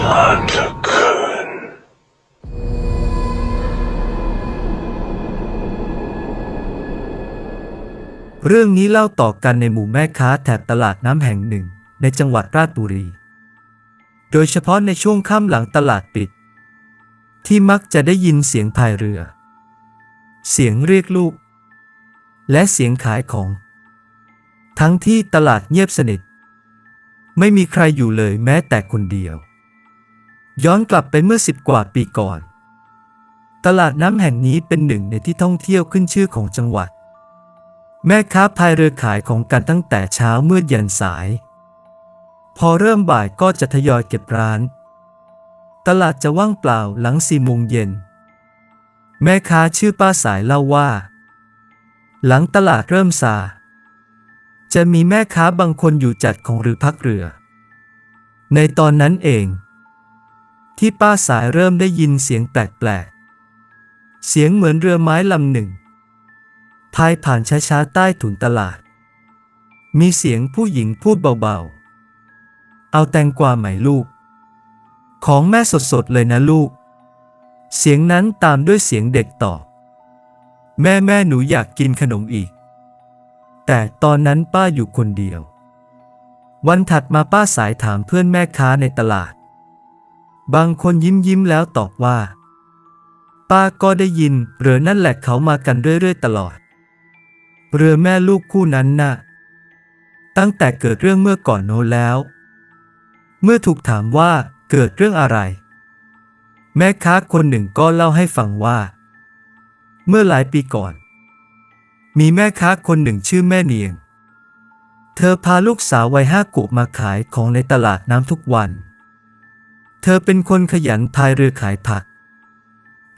นานเหลือเกินเรื่องนี้เล่าต่อกันในหมู่แม่ค้าแถบตลาดน้ำแห่งหนึ่ง ในจังหวัดราชบุรี โดยเฉพาะในช่วงค่ำหลังตลาดปิด ที่มักจะได้ยินเสียงพายเรือ เสียงเรียกลูก และเสียงขายของ ทั้งที่ตลาดเงียบสนิท ไม่มีใครอยู่เลยแม้แต่คนเดียว ย้อนกลับไปเมื่อสิบกว่าปีก่อน ตลาดน้ำแห่งนี้เป็นหนึ่งในที่ท่องเที่ยวขึ้นชื่อของจังหวัด แม่ค้าพายเรือขายของกันตั้งแต่เช้ามืดยันสาย พอเริ่มบ่ายก็จะทยอยเก็บร้าน ตลาดจะว่างเปล่าหลังสี่โมงเย็น แม่ค้าชื่อป้าสายเล่าว่า หลังตลาดเริ่มซาจะมีแม่ค้าบางคนอยู่จัดของหรือพักเรือ ในตอนนั้นเอง ที่ป้าสายเริ่มได้ยินเสียงแปลกๆ เสียงเหมือนเรือไม้ลำหนึ่งพายผ่านช้าๆใต้ถุนตลาด มีเสียงผู้หญิงพูดเบาๆ เอาแตงกวาไหมลูก ของแม่สดๆเลยนะลูก เสียงนั้นตามด้วยเสียงเด็กตอบ แม่แม่หนูอยากกินขนมอีก แต่ตอนนั้นป้าอยู่คนเดียว วันถัดมาป้าสายถามเพื่อนแม่ค้าในตลาด บางคนยิ้มยิ้มแล้วตอบว่า ป้าก็ได้ยินเรือนั่นแหละเขามากันเรื่อยๆตลอด เรือแม่ลูกคู่นั้นน่ะ ตั้งแต่เกิดเรื่องเมื่อก่อนโน้นแล้ว เมื่อถูกถามว่าเกิดเรื่องอะไร แม่ค้าคนหนึ่งก็เล่าให้ฟังว่า เมื่อหลายปีก่อน มีแม่ค้าคนหนึ่งชื่อแม่เนียง เธอพาลูกสาววัยห้าขวบมาขายของในตลาดน้ำทุกวัน เธอเป็นคนขยันพายเรือขายผัก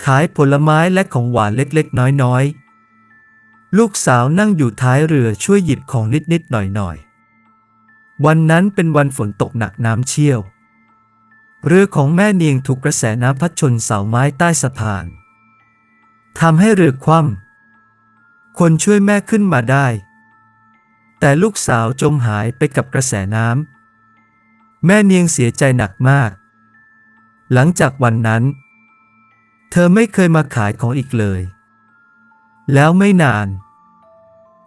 ขายผลไม้และของหวานเล็กๆ น้อยๆ ลูกสาวนั่งอยู่ท้ายเรือช่วยหยิบของนิดๆหน่อยๆ วันนั้นเป็นวันฝนตกหนักน้ำเชี่ยว เรือของแม่เนียงถูกกระแสน้ำพัดชนเสาไม้ใต้สะพานทำให้เรือคว่ำคนช่วยแม่ขึ้นมาได้ แต่ลูกสาวจมหายไปกับกระแสน้ำแม่เนียงเสียใจหนักมาก หลังจากวันนั้น เธอไม่เคยมาขายของอีกเลย แล้วไม่นาน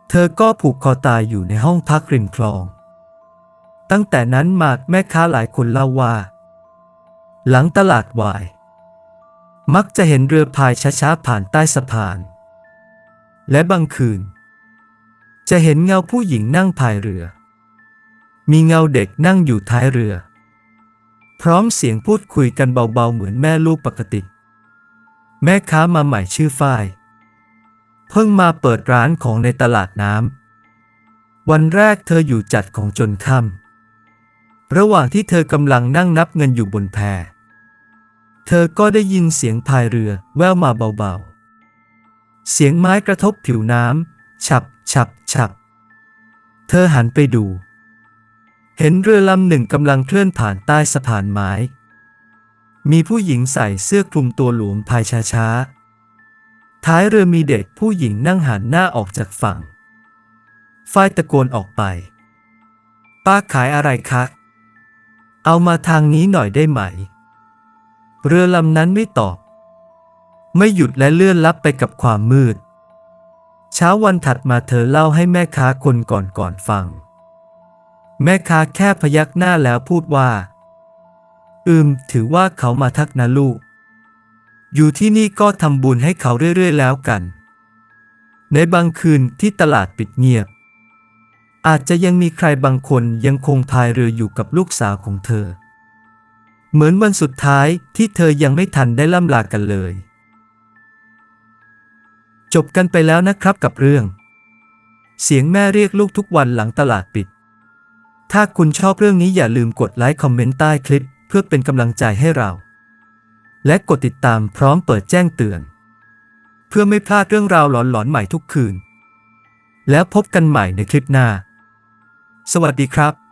เธอก็ผูกคอตายอยู่ในห้องพักริมคลอง ตั้งแต่นั้นมาแม่ค้าหลายคนเล่าว่า หลังตลาดวาย มักจะเห็นเรือพายช้าๆผ่านใต้สะพาน และบางคืน จะเห็นเงาผู้หญิงนั่งพายเรือ มีเงาเด็กนั่งอยู่ท้ายเรือ พร้อมเสียงพูดคุยกันเบาๆเหมือนแม่ลูกปกติ แม่ค้ามาใหม่ชื่อฝ้าย เพิ่งมาเปิดร้านของในตลาดน้ำวันแรกเธออยู่จัดของจนค่ำระหว่างที่เธอกำลังนั่งนับเงินอยู่บนแพเธอก็ได้ยินเสียงพายเรือแว่วมาเบาๆ เสียงไม้กระทบผิวน้ำฉับฉับฉับ เธอหันไปดู เห็นเรือลำหนึ่งกำลังเคลื่อนผ่านใต้สะพานไม้ มีผู้หญิงใส่เสื้อคลุมตัวหลวมพายช้าๆ ท้ายเรือมีเด็กผู้หญิงนั่งหันหน้าออกจากฝั่ง ฝ้ายตะโกนออกไป ป้าขายอะไรคะ เอามาทางนี้หน่อยได้ไหม เรือลำนั้นไม่ตอบ ไม่หยุดและเลื่อนลับไปกับความมืด เช้าวันถัดมาเธอเล่าให้แม่ค้าคนก่อนก่อนฟัง แม่ค้าแค่พยักหน้าแล้วพูดว่า อืม ถือว่าเขามาทักนะลูก อยู่ที่นี่ก็ทำบุญให้เขาเรื่อยๆแล้วกัน ในบางคืนที่ตลาดปิดเงียบ อาจจะยังมีใครบางคนยังคงพายเรืออยู่กับลูกสาวของเธอ เหมือนวันสุดท้ายที่เธอยังไม่ทันได้ล่ำลากันเลย จบกันไปแล้วนะครับกับเรื่อง เสียงแม่เรียกลูกทุกวันหลังตลาดปิด ถ้าคุณชอบเรื่องนี้อย่าลืมกดไลค์คอมเมนต์ใต้คลิป เพื่อเป็นกำลังใจให้เรา และกดติดตามพร้อมเปิดแจ้งเตือน เพื่อไม่พลาดเรื่องราวหลอนๆใหม่ทุกคืน แล้วพบกันใหม่ในคลิปหน้า สวัสดีครับ